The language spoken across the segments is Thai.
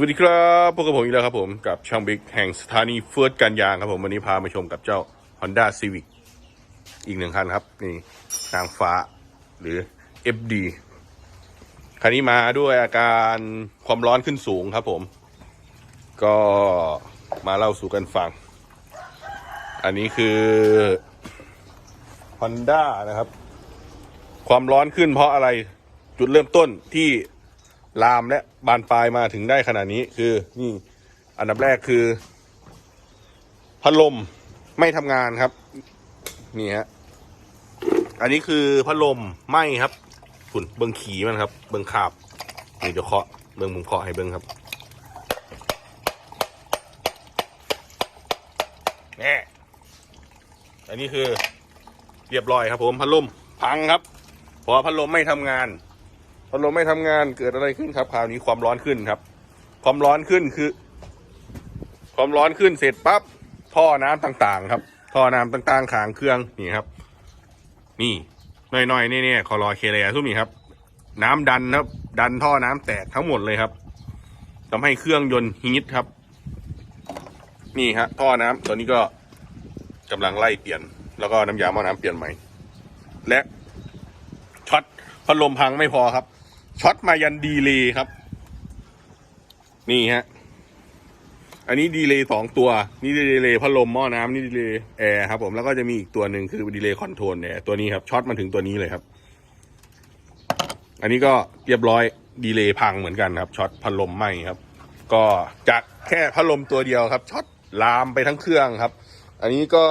วัสดีครับพวกบผมอีกแล้วครับผมกับช่างบิ๊กแห่งสถานีเฟิร์สการยางครับผมวันนี้พามาชมกับเจ้า Honda Civic อีกหนึ่งคันครับ นี่นางฟ้าหรือ FD คันนี้มาด้วยอาการความร้อนขึ้นสูงครับผม ก็มาเล่าสู่กันฟัง อันนี้คือ Honda นะครับ ความร้อนขึ้นเพราะอะไรจุดเริ่มต้นที่ ลามและบานปลายมาถึงได้ขนาดนี้คือนี่อันดับแรกคือ พัดลมไม่ทำงานครับ นี่ฮะอันนี้คือพัดลมไหมครับฝุ่นเบิงขีมันครับ เบิงขาบนี่เดี๋ยวเคาะเบิงมุมเคาะให้เบิงครับแน่อันนี้คือเรียบร้อยครับผมพัดลมพังครับเพราะพัดลมไม่ทำงาน พัดลมไม่ทำงานเกิดอะไรขึ้นครับคราวนี้ความร้อนขึ้นครับ ความร้อนขึ้นคือ ความร้อนขึ้นเสร็จปั๊บท่อน้ำต่างๆ ครับ ท่อน้ำต่างๆขางเครื่องนี่ครับ นี่หน่อยๆนี่เนี่ยคอรอเคเลียทุกนี่ครับ น้ำดันครับ ดันท่อน้ำแตกทั้งหมดเลยครับทำให้เครื่องยนต์ฮีทครับ นี่ฮะท่อน้ำตัวนี้ก็กำลังไล่เปลี่ยน แล้วก็น้ำยาหม้อน้ำเปลี่ยนใหม่ และช็อตพัดลมพังไม่พอครับ ช็อตมายันดีเลยครับ นี่ฮะ อันนี้ดีเลย์สองตัว นี่ดีเลย์พัดลมหม้อน้ำนี่ดีเลย์แอร์ครับผมแล้วก็จะมีอีกตัวหนึ่งคือดีเลย์คอนโทรลเนี่ยตัวนี้ครับช็อตมาถึงตัวนี้เลยครับ อันนี้ก็เรียบร้อยดีเลย์พังเหมือนกันครับช็อตพัดลมไหมครับ ก็จากแค่พัดลมตัวเดียวครับช็อตลามไปทั้งเครื่องครับ อันนี้ก็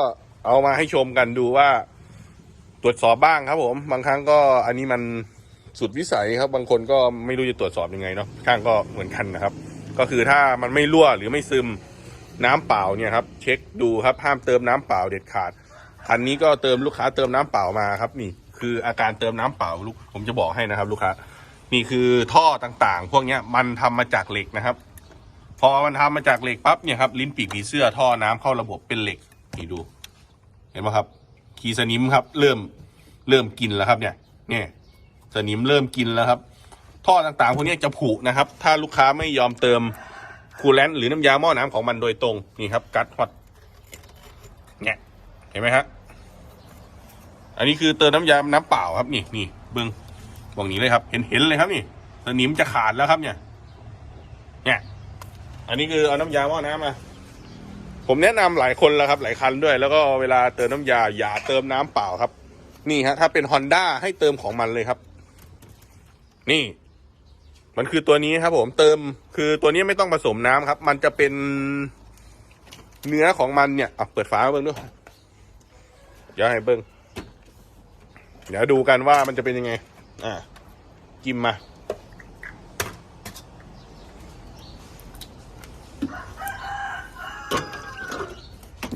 เอามาให้ชมกันดูว่า ตรวจสอบบ้างครับผม บางครั้งก็อันนี้มัน สุดวิสัยครับ บางคนก็ไม่รู้จะตรวจสอบยังไงเนาะข้างก็เหมือนกันนะครับ ก็คือถ้ามันไม่รั่วหรือไม่ซึมน้ำเปล่าเนี่ยครับ เช็คดูครับห้ามเติมน้ำเปล่าเด็ดขาดคันนี้ก็เติมลูกค้าเติมน้ำเปล่ามาครับ นี่คืออาการเติมน้ำเปล่าลูกผมจะบอกให้นะครับ ลูกค้านี่คือท่อต่างๆ พวกเนี้ยมันทำมาจากเหล็กนะครับ พอมันทำมาจากเหล็กปั๊บเนี่ยครับลิ้นปีกผีเสื้อท่อน้ำเข้าระบบเป็นเหล็กนี่ดู เห็นไหมครับ ขีสนิมครับ เริ่มเริ่มกินแล้วครับเนี่ยเนี่ย สนิมเริ่มกินแล้วครับ ท่อต่างๆพวกนี้จะผุนะครับ ถ้าลูกค้าไม่ยอมเติมคูลแลนต์หรือน้ำยาหม้อน้ำของมันโดยตรงนี่ครับ กัดฮอตเนี่ยเห็นไหมฮะอันนี้คือเติมน้ำยาน้ำเปล่าครับนี่นี่เบิ้งบองนี้เลยครับ เห็นเห็นเลยครับนี่สนิมจะขาดแล้วครับเนี่ย เนี่ย อันนี้คือเอาน้ำยาหม้อน้ำมาผมแนะนำหลายคนแล้วครับ หลายคันด้วย แล้วก็เวลาเติมน้ำยาอย่าเติมน้ำเปล่าครับ นี่ฮะถ้าเป็น Honda ให้เติมของมันเลยครับ นี่ มันคือตัวนี้ครับ ผมเติมคือตัวนี้ไม่ต้องผสมน้ำครับ มันจะเป็นเนื้อของมันเนี่ยอะเปิดฝามาเบิ้งด้วยเดี๋ยวให้เบิ้งเดี๋ยวดูกันว่ามันจะเป็นยังไง อะกิมมา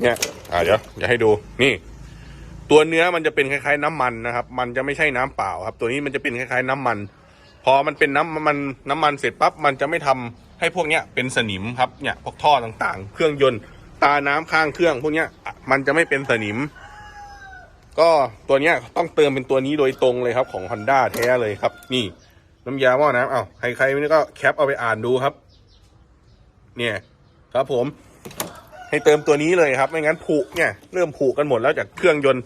เนี่ย อ่าเดี๋ยวอย่าให้ดู นี่ ตัวเนื้อมันจะเป็นคล้ายๆ น้ำมันนะครับ มันจะไม่ใช่น้ำเปล่าครับ ตัวนี้มันจะเป็นคล้ายๆ น้ำมัน พอมันเป็นน้ำมันน้ำมันเสร็จปั๊บมันจะไม่ทำให้พวกเนี้ยเป็นสนิมครับเนี่ยพวกท่อต่างๆ เครื่องยนต์ตาน้ำข้างเครื่องพวกเนี้ยมันจะไม่เป็นสนิม ก็ตัวเนี้ยต้องเติมเป็นตัวนี้โดยตรงเลยครับของ Honda แท้เลยครับ นี่น้ำยาหม้อน้ำเอ้าใครๆนี่ก็แคปเอาไปอ่านดูครับ เนี่ยครับผม ให้เติมตัวนี้เลยครับ ไม่งั้นผุเนี่ย เริ่มผุกันหมดแล้วจากเครื่องยนต์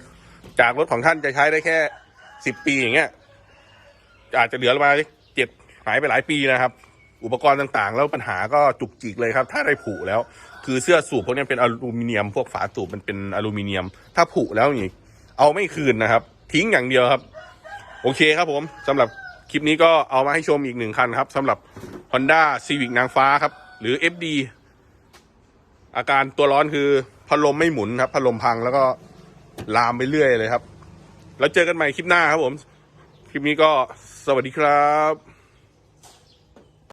จากรถของท่านจะใช้ได้แค่สิบปีอย่างเงี้ย อาจจะเหลือประมาณเจ็ดหายไปหลายปีนะครับ อุปกรณ์ต่างๆ แล้วปัญหาก็จุกจิกเลยครับ ถ้าได้ผุแล้ว คือเสื้อสูบพวกนี้เป็นอลูมิเนียม พวกฝาสูบมันเป็นอลูมิเนียม ถ้าผุแล้วนี่เอาไม่คืนนะครับ ทิ้งอย่างเดียวครับ โอเคครับผมสำหรับคลิปนี้ก็เอามาให้ชมอีกหนึ่งคันครับสำหรับ Honda Civic นางฟ้าครับ หรือ FD อาการตัวร้อนคือพัดลมไม่หมุนครับพัดลมพังแล้วก็ลามไปเรื่อยเลยครับ แล้วเจอกันใหม่คลิปหน้าครับผม ลิปนี้ก็สวัสดีครับ